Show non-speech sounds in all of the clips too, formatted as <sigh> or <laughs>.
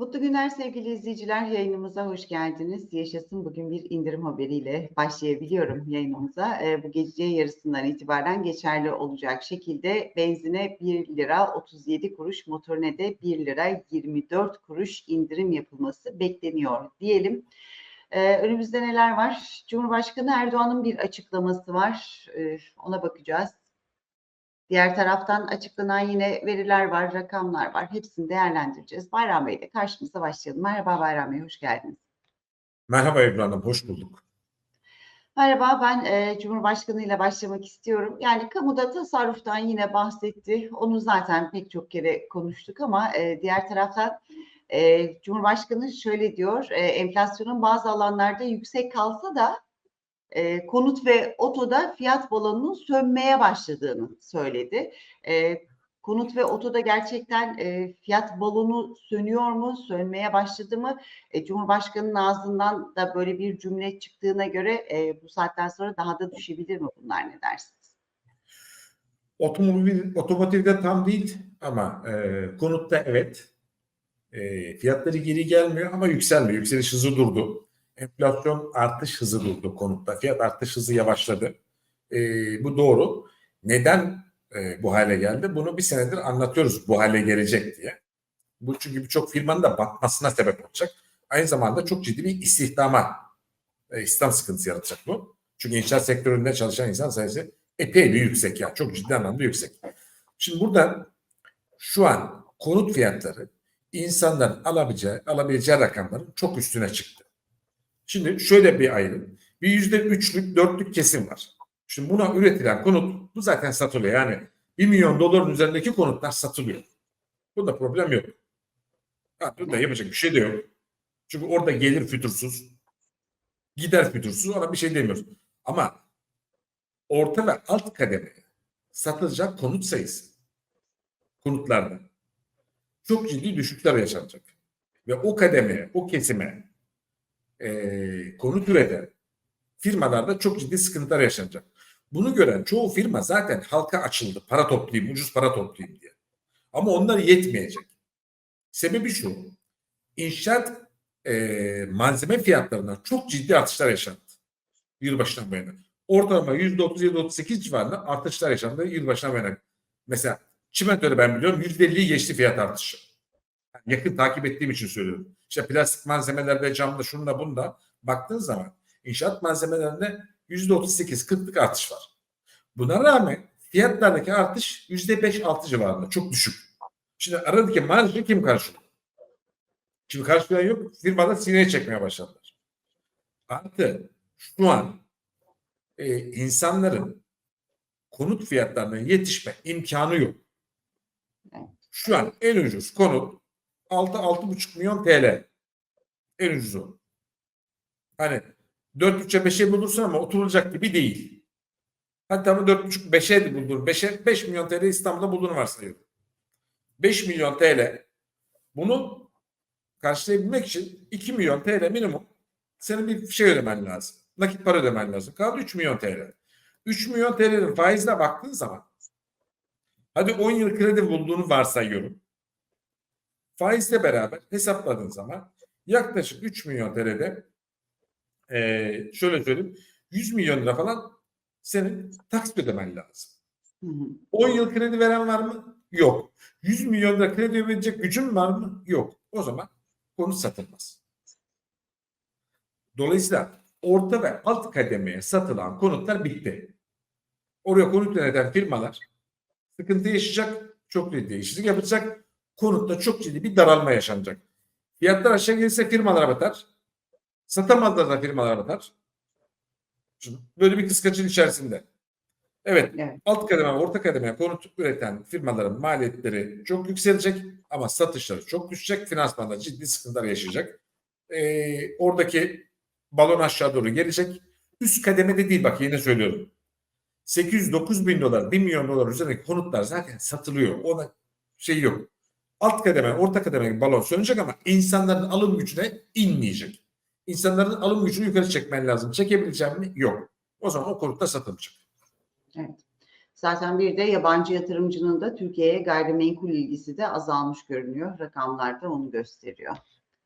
Mutlu günler sevgili izleyiciler. Yayınımıza hoş geldiniz. Yaşasın bugün bir indirim haberiyle başlayabiliyorum yayınımıza. Ee, bu gece yarısından itibaren geçerli olacak şekilde benzine 1 lira 37 kuruş, motorine de 1 lira 24 kuruş indirim yapılması bekleniyor diyelim. Ee, önümüzde neler var? Cumhurbaşkanı Erdoğan'ın bir açıklaması var. Ee, ona bakacağız. Diğer taraftan açıklanan yine veriler var, rakamlar var. Hepsini değerlendireceğiz. Bayram Bey ile karşımıza başlayalım. Merhaba Bayram Bey, hoş geldiniz. Merhaba Ebru Hanım, hoş bulduk. Merhaba, ben e, Cumhurbaşkanı ile başlamak istiyorum. Yani kamuda tasarruftan yine bahsetti. Onu zaten pek çok kere konuştuk ama e, diğer taraftan e, Cumhurbaşkanı şöyle diyor, e, enflasyonun bazı alanlarda yüksek kalsa da e, konut ve otoda fiyat balonunun sönmeye başladığını söyledi. E, konut ve otoda gerçekten e, fiyat balonu sönüyor mu, sönmeye başladı mı? E, Cumhurbaşkanı'nın ağzından da böyle bir cümle çıktığına göre e, bu saatten sonra daha da düşebilir mi bunlar ne dersiniz? Otomobil, otomotivde tam değil ama e, konutta evet. E, fiyatları geri gelmiyor ama yükselmiyor. Yükseliş hızı durdu. Enflasyon artış hızı durdu konutta. Fiyat artış hızı yavaşladı. E, bu doğru. Neden e, bu hale geldi? Bunu bir senedir anlatıyoruz bu hale gelecek diye. Bu çünkü birçok firmanın da batmasına sebep olacak. Aynı zamanda çok ciddi bir istihdama, e, istihdam sıkıntısı yaratacak bu. Çünkü inşaat sektöründe çalışan insan sayısı epey bir yüksek yani çok ciddi anlamda yüksek. Şimdi burada şu an konut fiyatları insanların alabileceği, alabileceği rakamların çok üstüne çıktı. Şimdi şöyle bir ayrım. Bir yüzde üçlük, dörtlük kesim var. Şimdi buna üretilen konut bu zaten satılıyor. Yani 1 milyon doların üzerindeki konutlar satılıyor. Bunda problem yok. Ha, bunda yapacak bir şey de yok. Çünkü orada gelir fütursuz, gider fütursuz ona bir şey demiyoruz. Ama orta ve alt kademe satılacak konut sayısı konutlarda çok ciddi düşüşler yaşanacak. Ve o kademeye, o kesime e, konut üreten firmalarda çok ciddi sıkıntılar yaşanacak. Bunu gören çoğu firma zaten halka açıldı. Para toplayayım, ucuz para toplayayım diye. Ama onlar yetmeyecek. Sebebi şu. İnşaat e, malzeme fiyatlarına çok ciddi artışlar yaşandı. Yılbaşından bu yana. Ortalama %37-38 civarında artışlar yaşandı yılbaşından bu yana. Mesela çimentoda ben biliyorum %50'yi geçti fiyat artışı. Yakın takip ettiğim için söylüyorum. İşte plastik malzemelerde, camda, şunda, bunda baktığın zaman inşaat malzemelerinde %38-40'lık artış var. Buna rağmen fiyatlardaki artış %5-6 civarında. Çok düşük. Şimdi aradaki marjı kim karşılıyor? Şimdi karşılayan yok. Firmalar sineye çekmeye başladılar. Artı şu an e, insanların konut fiyatlarına yetişme imkanı yok. Şu an en ucuz konut 6-6,5 milyon TL. En ucuzu. Hani 4,5'e 5'e bulursun ama oturulacak gibi değil. Hatta ama 4,5-5'e de bulunur. 5'e 5 milyon TL İstanbul'da bulunur varsayıyorum. 5 milyon TL bunu karşılayabilmek için 2 milyon TL minimum senin bir şey ödemen lazım. Nakit para ödemen lazım. Kaldı 3 milyon TL. 3 milyon TL'nin faizine baktığın zaman hadi 10 yıl kredi bulduğunu varsayıyorum. Faizle beraber hesapladığın zaman yaklaşık 3 milyon TL'de ee, şöyle söyleyeyim 100 milyon lira falan senin taksit ödemen lazım. Hı hı. 10 yıl kredi veren var mı? Yok. 100 milyon lira kredi verecek gücün var mı? Yok. O zaman konut satılmaz. Dolayısıyla orta ve alt kademeye satılan konutlar bitti. Oraya konut yöneten firmalar sıkıntı yaşayacak, çok ciddi değişiklik yapacak. Konutta çok ciddi bir daralma yaşanacak. Fiyatlar aşağı gelirse firmalara batar. Satamazlar da firmalar batar. Böyle bir kıskacın içerisinde. Evet, Evet. alt kademe, orta kademe konut üreten firmaların maliyetleri çok yükselecek ama satışları çok düşecek. Finansmanda ciddi sıkıntılar yaşayacak. Ee, oradaki balon aşağı doğru gelecek. Üst kademede değil bak yine söylüyorum. 809 bin dolar, 1 milyon dolar üzerindeki konutlar zaten satılıyor. Ona şey yok. Alt kademe, orta kademe balon sönecek ama insanların alım gücüne inmeyecek. İnsanların alım gücünü yukarı çekmen lazım. Çekebileceğim mi? Yok. O zaman o konutlar satılacak. Evet. Zaten bir de yabancı yatırımcının da Türkiye'ye gayrimenkul ilgisi de azalmış görünüyor. Rakamlar da onu gösteriyor.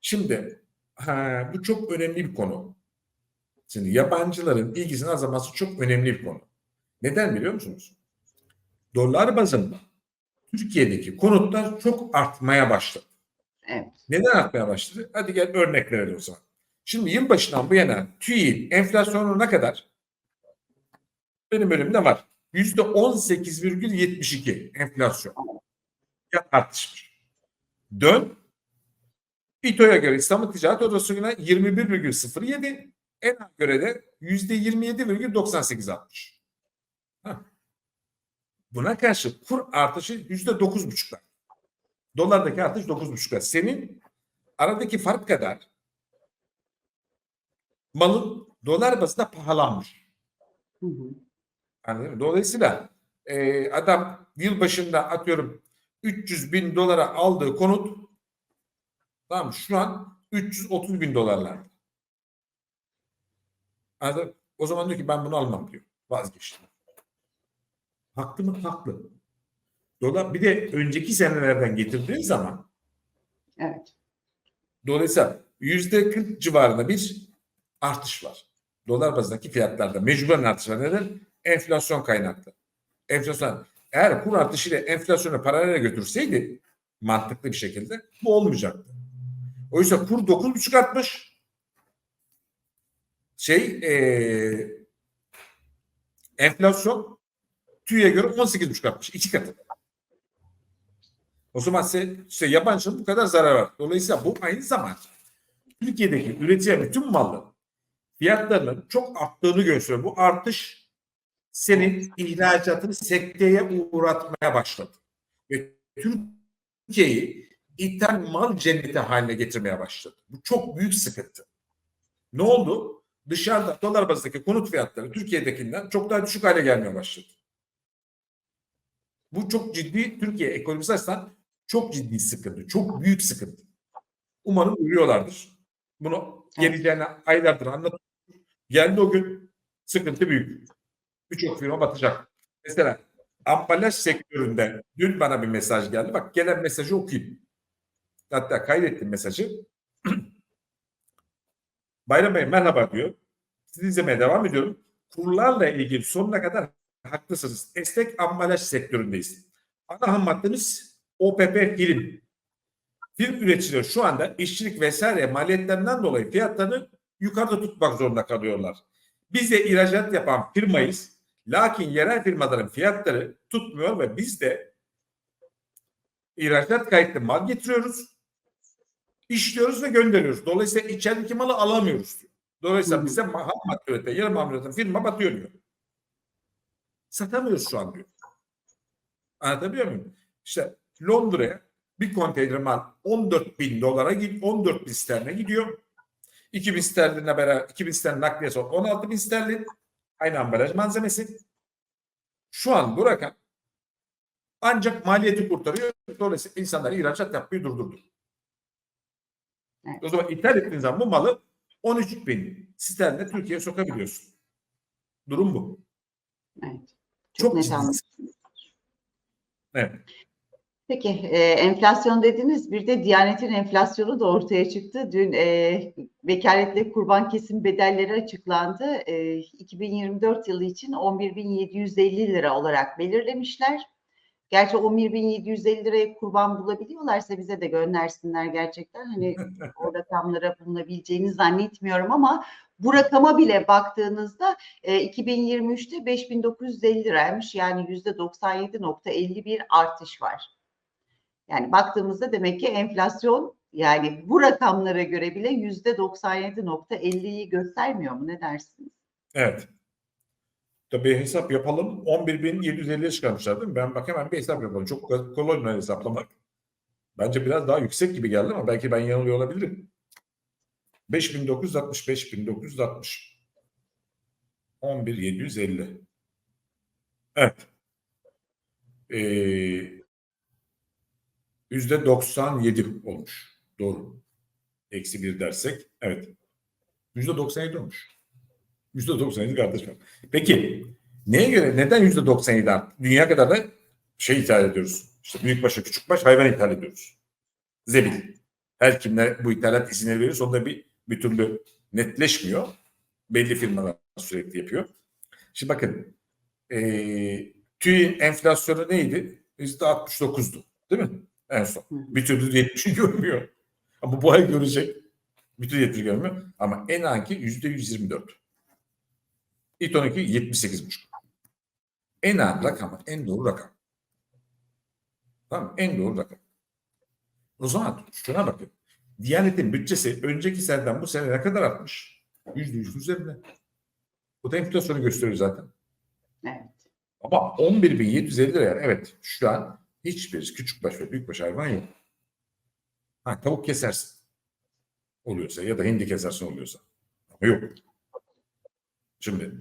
Şimdi ha, bu çok önemli bir konu. Şimdi yabancıların ilgisinin azalması çok önemli bir konu. Neden biliyor musunuz? Dolar bazında Türkiye'deki konutlar çok artmaya başladı. Evet. Neden artmaya başladı? Hadi gel örnek verelim o zaman. Şimdi yılbaşından bu yana TÜİ'nin enflasyonu ne kadar? Benim önümde var. Yüzde 18,72 enflasyon. Ya artmış. Dön. İTO'ya göre İstanbul Ticaret Odası'na 21,07 ENA göre de yüzde 27,98 artmış. Buna karşı kur artışı yüzde 9,5'lar. Dolardaki artış 9,5'lar. Senin aradaki fark kadar malın dolar bazında pahalanmış. Hı hı. Anladın mı? Dolayısıyla e, adam yıl başında atıyorum 300 bin dolara aldığı konut tamam şu an 330 bin dolarlar. Anladın? O zaman diyor ki ben bunu almam diyor. Vazgeçtim. Haklı mı? Haklı. Dolar bir de önceki senelerden getirdiğin zaman Evet. Dolayısıyla yüzde 40 civarında bir artış var. Dolar bazındaki fiyatlarda mecburen artış var. Neden? Enflasyon kaynaklı. Enflasyon. Eğer kur artışıyla enflasyonu paralel götürseydi mantıklı bir şekilde bu olmayacaktı. Oysa kur 9,5 artmış. Şey eee enflasyon TÜİ'ye göre 18,5 artmış. iki katı. O zaman size işte yabancının bu kadar zarar var. Dolayısıyla bu aynı zamanda Türkiye'deki üretilen bütün malların fiyatlarının çok arttığını gösteriyor. Bu artış senin ihracatını sekteye uğratmaya başladı. Ve Türkiye'yi ithal mal cenneti haline getirmeye başladı. Bu çok büyük sıkıntı. Ne oldu? Dışarıda dolar bazındaki konut fiyatları Türkiye'dekinden çok daha düşük hale gelmeye başladı. Bu çok ciddi Türkiye ekonomisi açısından çok ciddi sıkıntı. Çok büyük sıkıntı. Umarım görüyorlardır. Bunu geleceğine aylardır anlatıyorum. Geldi o gün sıkıntı büyük. Birçok firma batacak. Mesela ambalaj sektöründe dün bana bir mesaj geldi. Bak gelen mesajı okuyayım. Hatta kaydettim mesajı. <clears throat> Bayram Bey merhaba diyor. Sizi izlemeye devam ediyorum. Kurlarla ilgili sonuna kadar haklısınız. Esnek ambalaj sektöründeyiz. Ana ham maddemiz OPP film. Film üreticileri şu anda işçilik vesaire maliyetlerinden dolayı fiyatlarını yukarıda tutmak zorunda kalıyorlar. Biz de ihracat yapan firmayız. Lakin yerel firmaların fiyatları tutmuyor ve biz de ihracat kayıtlı mal getiriyoruz. işliyoruz ve gönderiyoruz. Dolayısıyla içerideki malı alamıyoruz. Dolayısıyla bize ham madde üreten, yarım ham üreten firma batıyor diyor. Satamıyoruz şu an diyor. Anlatabiliyor muyum? İşte Londra'ya bir konteyner mal 14 bin dolara gid 14 bin sterline gidiyor. 2 bin sterlinle beraber 2 bin sterlin nakliyesi 16 bin sterlin. Aynı ambalaj malzemesi. Şu an bu rakam ancak maliyeti kurtarıyor. Dolayısıyla insanlar ihracat yapmayı durdurdu. Evet. O zaman ithal ettiğin zaman bu malı 13 bin sterline Türkiye'ye sokabiliyorsun. Durum bu. Evet. Çok, anlaşılıyor. Evet. Peki e, enflasyon dediniz bir de Diyanet'in enflasyonu da ortaya çıktı. Dün e, vekaletle kurban kesim bedelleri açıklandı. E, 2024 yılı için 11.750 lira olarak belirlemişler. Gerçi 11.750 liraya kurban bulabiliyorlarsa bize de göndersinler gerçekten. Hani <laughs> o rakamlara bulunabileceğini zannetmiyorum ama bu rakama bile baktığınızda e, 2023'te 5950 liraymış. Yani %97.51 artış var. Yani baktığımızda demek ki enflasyon yani bu rakamlara göre bile %97.50'yi göstermiyor mu? Ne dersiniz? Evet. Tabii hesap yapalım. 11.750'ye çıkarmışlar değil mi? Ben bak hemen bir hesap yapalım. Çok kolay hesaplamak? Bence biraz daha yüksek gibi geldi ama belki ben yanılıyor olabilirim. 5960, 5960. 11750. Evet. Ee, %97 olmuş. Doğru. Eksi bir dersek. Evet. %97 olmuş. %97 kardeşim. Peki Neye göre? Neden yüzde 97 arttı? Dünya kadar da şey ithal ediyoruz. İşte büyükbaş, küçükbaş hayvan ithal ediyoruz. Zebil. Her kimler bu ithalat izinleri verir sonunda bir, bir türlü netleşmiyor. Belli firmalar sürekli yapıyor. Şimdi bakın eee TÜİ'nin enflasyonu neydi? Yüzde 69'du. Değil mi? En son. Bir türlü 70'i görmüyor. Ama bu ay görecek. Bir türlü 70'i görmüyor. Ama en anki yüzde 124. İTO'nunki 78,5. En an rakam, en doğru rakam. Tamam? En doğru rakam. O zaman şuna bakın. Diyanet'in bütçesi önceki seneden bu sene ne kadar artmış? Yüzde yüz üzerinde. Bu da enflasyonu gösteriyor zaten. Evet. Ama 11.750 lira yani evet şu an hiçbir küçükbaş ve büyükbaş hayvan yok. Ha, tavuk kesersin. Oluyorsa ya da hindi kesersin oluyorsa. Ama yok. Şimdi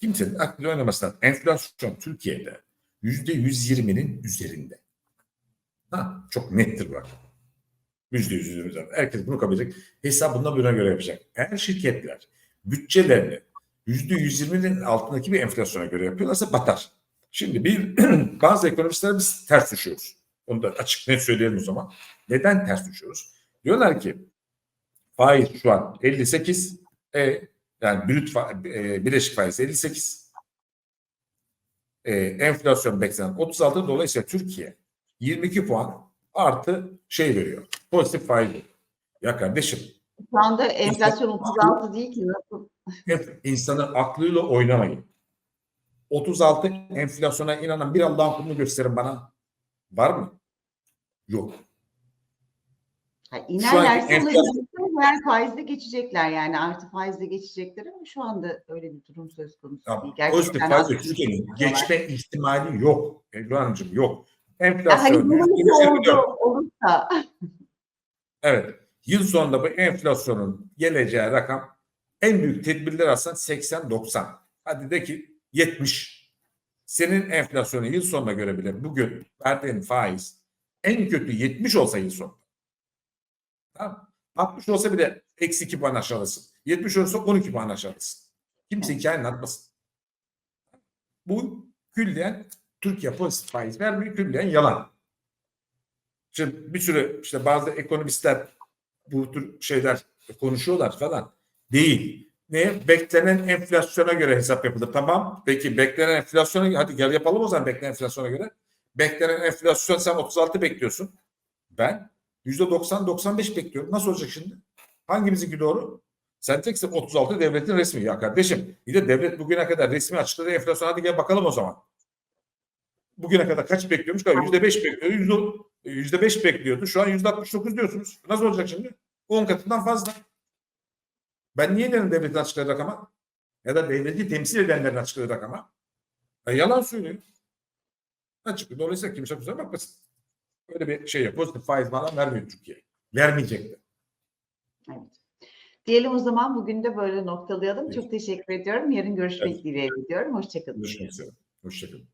kimsenin aklıyla oynamasından enflasyon Türkiye'de yüzde 120'nin üzerinde. Ha, çok nettir bak. Yüzde yüz üzerinde. Herkes bunu kabul edecek. Hesabını buna göre yapacak. Eğer şirketler bütçelerini yüzde 120'nin altındaki bir enflasyona göre yapıyorlarsa batar. Şimdi bir <clears throat> bazı ekonomistler biz ters düşüyoruz. Onu da açık net söyleyelim o zaman. Neden ters düşüyoruz? Diyorlar ki faiz şu an 58 e, yani brüt fa- e, bileşik faiz 58 e, enflasyon beklenen 36 dolayısıyla Türkiye 22 puan artı şey veriyor. Pozitif faiz veriyor. Ya kardeşim Şu anda enflasyon 36 değil ki nasıl? hep insanın aklıyla oynamayın. 36 enflasyona inanan bir Allah'ın kulunu gösterin bana. Var mı? Yok. Ha, inerlerse enflasyon- diğer faizle geçecekler yani artı faizle geçecekler ama şu anda öyle bir durum söz konusu Ya, değil. pozitif Gerçekten faizle az- Türkiye'nin geçme ihtimali yok. Ebru Hanımcığım yok. Hani Enflasyon bunun yüzde oldu, 24. olursa Evet. Yıl sonunda bu enflasyonun geleceği rakam en büyük tedbirler alsan 80-90. Hadi de ki 70. Senin enflasyonu yıl sonuna göre bile bugün verdiğin faiz en kötü 70 olsa yıl sonu. Tamam. 60 olsa bile eksi 2 puan aşağıdasın. 70 olursa 12 puan aşağıdasın. Kimse hikayenin atmasın. Bu külliyen Türkiye pozitif faiz vermiyor, külliyen yalan. Şimdi bir sürü işte bazı ekonomistler bu tür şeyler konuşuyorlar falan. Değil. Ne? Beklenen enflasyona göre hesap yapılır. Tamam. Peki beklenen enflasyona hadi gel yapalım o zaman beklenen enflasyona göre. Beklenen enflasyon sen 36 bekliyorsun. Ben %90-95 bekliyorum. Nasıl olacak şimdi? Hangimizinki doğru? Sen teksin 36 devletin resmi. Ya kardeşim bir de devlet bugüne kadar resmi açıkladığı enflasyon hadi gel bakalım o zaman. Bugüne kadar kaç bekliyormuş? Yüzde beş bekliyor. Yüzde, beş bekliyordu. Şu an yüzde 69 diyorsunuz. Nasıl olacak şimdi? 10 katından fazla. Ben niye derim devletin açıkladığı rakama? Ya da devleti temsil edenlerin açıkladığı rakama? E, yalan söylüyor. Açık. Dolayısıyla kimse kusura bakmasın. Öyle bir şey yok. Pozitif faiz falan vermiyor Türkiye. Vermeyecek de. evet. Diyelim o zaman bugün de böyle noktalayalım. Evet. Çok teşekkür ediyorum. Yarın görüşmek Evet. dileğiyle diyorum. Hoşçakalın. Görüşmek üzere. Hoşçakalın.